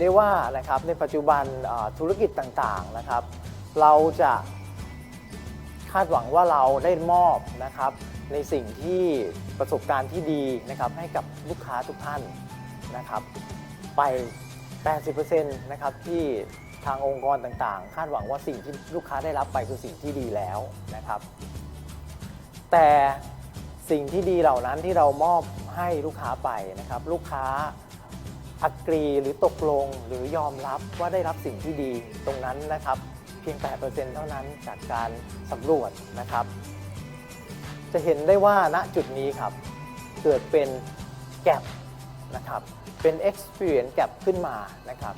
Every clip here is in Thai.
เรียกว่านะครับในปัจจุบันธุรกิจต่างๆนะครับ เราจะคาดหวังว่าเราได้มอบนะครับ ในสิ่งที่ประสบการณ์ที่ดีนะครับให้กับลูกค้าทุกท่านนะครับ ไป 80%นะครับที่ทางองค์กรต่างๆ คาดหวังว่าสิ่งที่ลูกค้าได้รับไปคือสิ่งที่ดีแล้วนะครับ แต่สิ่งที่ดีเหล่านั้นที่เรามอบให้ลูกค้าไปนะครับ ลูกค้า อักรีหรือตกลงหรือยอมรับว่าได้รับสิ่งที่ดีตรงนั้นนะครับ เพียง 8%เท่านั้นจากการสำรวจนะครับ จะเห็นได้ว่าณจุดนี้ครับ เกิดเป็นแก p นะครับเป็น experience gap ขึ้นมานะครับ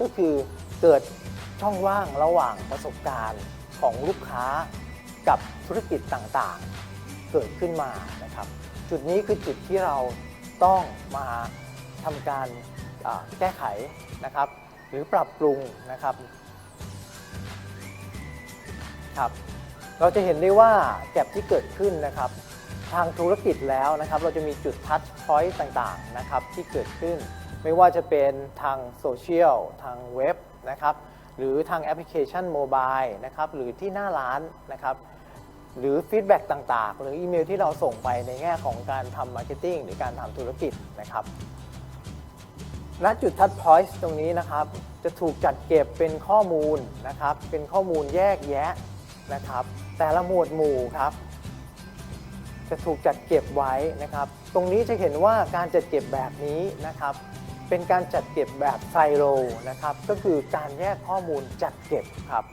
ก็คือเกิดช่องว่างระหว่างประสบการณ์ของลูกค้ากับธุรกิจต่างๆ เกิดขึ้นมานะครับ จุดนี้คือจุดที่เราต้องมาทำการ แก้ไขนะครับ หรือปรับปรุงนะครับครับเราจะเห็นได้ว่าแก็บที่เกิดขึ้นนะครับ ทางธุรกิจแล้วนะครับ เราจะมีจุดทัชพอยต์ต่างๆนะครับที่เกิดขึ้น ไม่ว่าจะเป็นทางโซเชียลทางเว็บนะครับ หรือทางแอปพลิเคชันโมบายนะครับ หรือที่หน้าร้านนะครับ หรือฟีดแบ็กต่างๆ หรืออีเมลที่เราส่งไปในแง่ของการทำมาร์เก็ตติ้งหรือการทำธุรกิจนะครับ ณจุดทัชพอยต์ตรงนี้นะครับ จะถูกจัดเก็บเป็นข้อมูลนะครับ เป็นข้อมูลแยกแยะนะครับ แต่ละหมวดหมู่ครับ จะถูกจัดเก็บไว้นะครับ ตรงนี้จะเห็นว่าการจัดเก็บแบบนี้นะครับ เป็นการจัดเก็บแบบไซโลนะครับ ก็คือการแยกข้อมูลจัดเก็บครับ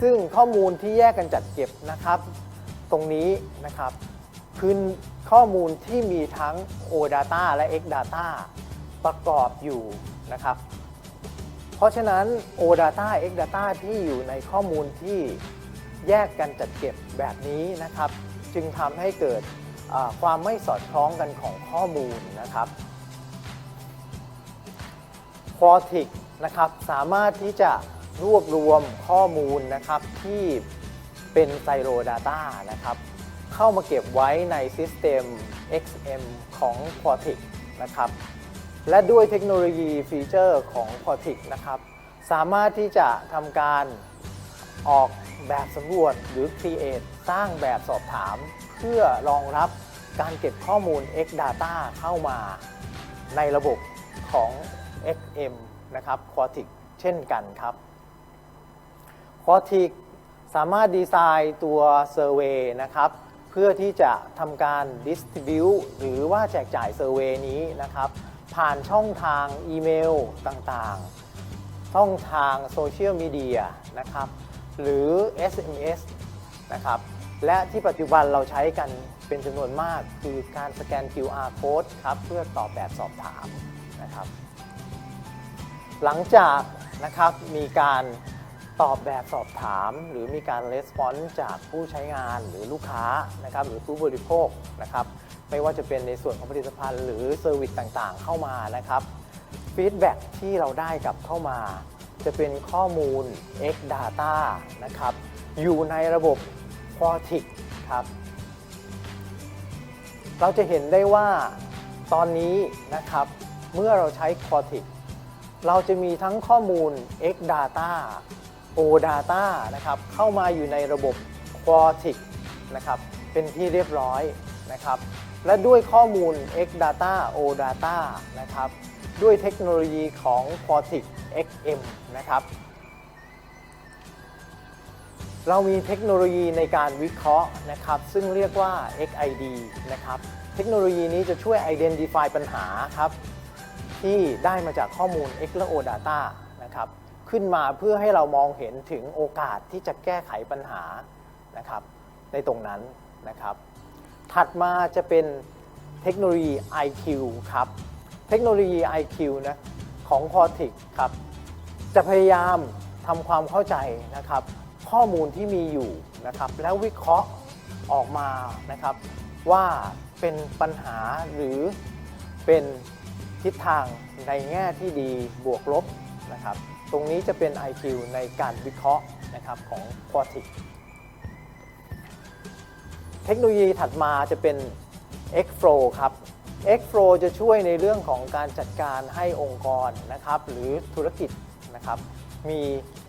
ซึ่งข้อมูลที่แยกกันจัดเก็บนะครับ ตรงนี้นะครับคือข้อมูลที่มีทั้ง OData และ XData ประกอบอยู่นะครับ เพราะฉะนั้น OData XData ที่อยู่ในข้อมูลที่แยกกันจัดเก็บแบบนี้นะครับ จึงทำให้เกิดความไม่สอดคล้องกันของข้อมูลนะครับ q u a t i c นะครับสามารถที่จะรวบรวมข้อมูลนะครับที่เป็นไซโ o Data นะครับเข้ามาเก็บไว้ใน System XM ของ q u a t i c นะครับ และด้วยเทคโนโลยีฟีเจอร์ของ q u a t i c นะครับ สามารถที่จะทำการออกแบบสำรวจหรือ Create สร้างแบบสอบถาม เพื่อรองรับการเก็บข้อมูล X Data เข้ามาในระบบของ XM นะครับ q u a t i c เช่นกันครับ q u a t i c สามารถดีไซน์ตัว Survey นะครับ เพื่อที่จะทำการ distribute หรือว่าแจกจ่าย Survey นี้นะครับ ผ่านช่องทางอีเมลต่างๆ ช่องทางโซเชียลมีเดียนะครับ หรือ SMS นะครับ และที่ปัจจุบันเราใช้กันเป็นจำนวนมากคือการสแกน QR code ครับ เพื่อตอบแบบสอบถามนะครับ หลังจากนะครับมีการตอบแบบสอบถาม หรือมีการレスปอนส์จากผู้ใช้งานหรือลูกค้านะครับหรือผู้บริโภคนะครับ ไม่ว่าจะเป็นในส่วนของผลิตภัณฑ์ หรือเซอร์วิสต่างๆ เข้ามานะครับฟีดแบ็ที่เราได้กลับเข้ามา จะเป็นข้อมูล X Data นะครับอยู่ในระบบ q u a t i c ครับเราจะเห็นได้ว่าตอนนี้นะครับเมื่อเราใช้ q u a t i c เราจะมีทั้งข้อมูล X Data O Data นะครับเข้ามาอยู่ในระบบ q u a t i c นะครับเป็นที่เรียบร้อยนะครับ และด้วยข้อมูล X Data O Data นะครับ ด้วยเทคโนโลยีของ q u a t i c XM นะครับ เรามีเทคโนโลยีในการวิเคราะห์นะครับ ซึ่งเรียกว่า XID นะครับ เทคโนโลยีนี้จะช่วย identify ปัญหาครับ ที่ได้มาจากข้อมูล X และ O Data นะครับ ขึ้นมาเพื่อให้เรามองเห็นถึงโอกาสที่จะแก้ไขปัญหานะครับ ในตรงนั้นนะครับ ถัดมาจะเป็นเทคโนโลยี IQ ครับ เทคโนโลยี IQ นะของ Cortex ครับ จะพยายามทำความเข้าใจนะครับ ข้อมูลที่มีอยู่นะครับ แล้ววิเคราะห์ออกมานะครับ ว่าเป็นปัญหาหรือเป็นทิศทางในแง่ที่ดีบวกลบนะครับ ตรงนี้จะเป็น IQ ในการวิเคราะห์นะครับของ q u a t i c เทคโนโลยีถัดมาจะเป็น X-Flow ครับ Xflow จะช่วยในเรื่องของการจัดการให้องค์กรนะครับหรือธุรกิจนะครับมี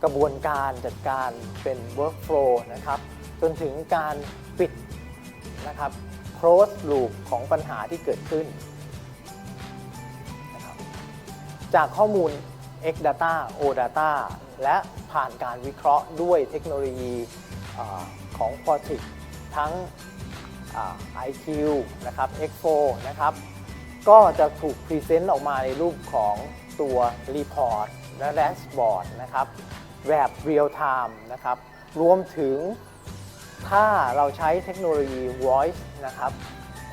กระบวนการจัดการเป็น workflow นะครับจนถึงการปิดนะครับ close loop ของปัญหาที่เกิดขึ้นนะครับจากข้อมูล X Data O Data และผ่านการวิเคราะห์ด้วยเทคโนโลยีของ p o r t i c ทั้ง IQ นะครับ X4 นะครับ ก็จะถูกพรีเซนต์ออกมาในรูปของตัว Report และ Dashboard นะครับ แบบ Real Time นะครับ รวมถึงถ้าเราใช้เทคโนโลยี Voice นะครับ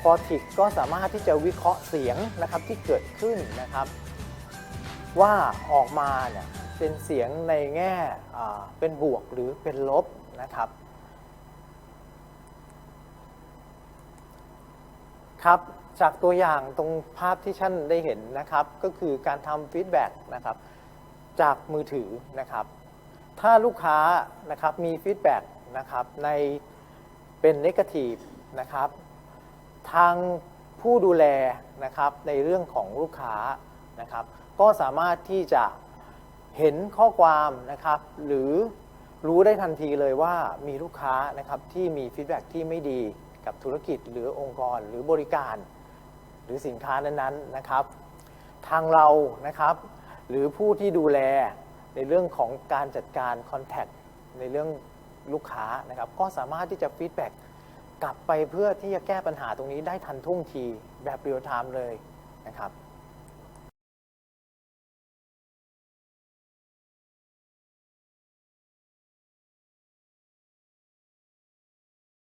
p o r t i c ก็สามารถที่จะวิเคราะห์เสียงนะครับที่เกิดขึ้นนะครับ ว่าออกมาเนี่ยเป็นเสียงในแง่เป็นบวกหรือเป็นลบนะครับ ครับจากตัวอย่างตรงภาพที่ท่านได้เห็นนะครับ ก็คือการทำฟีดแบ็กนะครับจากมือถือนะครับ ถ้าลูกค้านะครับมีฟีดแบ็กนะครับในเป็นนกาทีฟนะครับทางผู้ดูแลนะครับในเรื่องของลูกค้านะครับ ก็สามารถที่จะเห็นข้อความนะครับ หรือรู้ได้ทันทีเลยว่ามีลูกค้านะครับที่มีฟีดแบ็กที่ไม่ดี กับธุรกิจหรือองค์กรหรือบริการ หรือสินค้านั้นๆนะครับ ทางเรานะครับ หรือผู้ที่ดูแลในเรื่องของการจัดการคอนแทคในเรื่องลูกค้านะครับก็สามารถที่จะฟีดแบ็กกลับไปเพื่อที่จะแก้ปัญหาตรงนี้ได้ทันท่วงทีแบบเรียลไทม์เลยนะครับ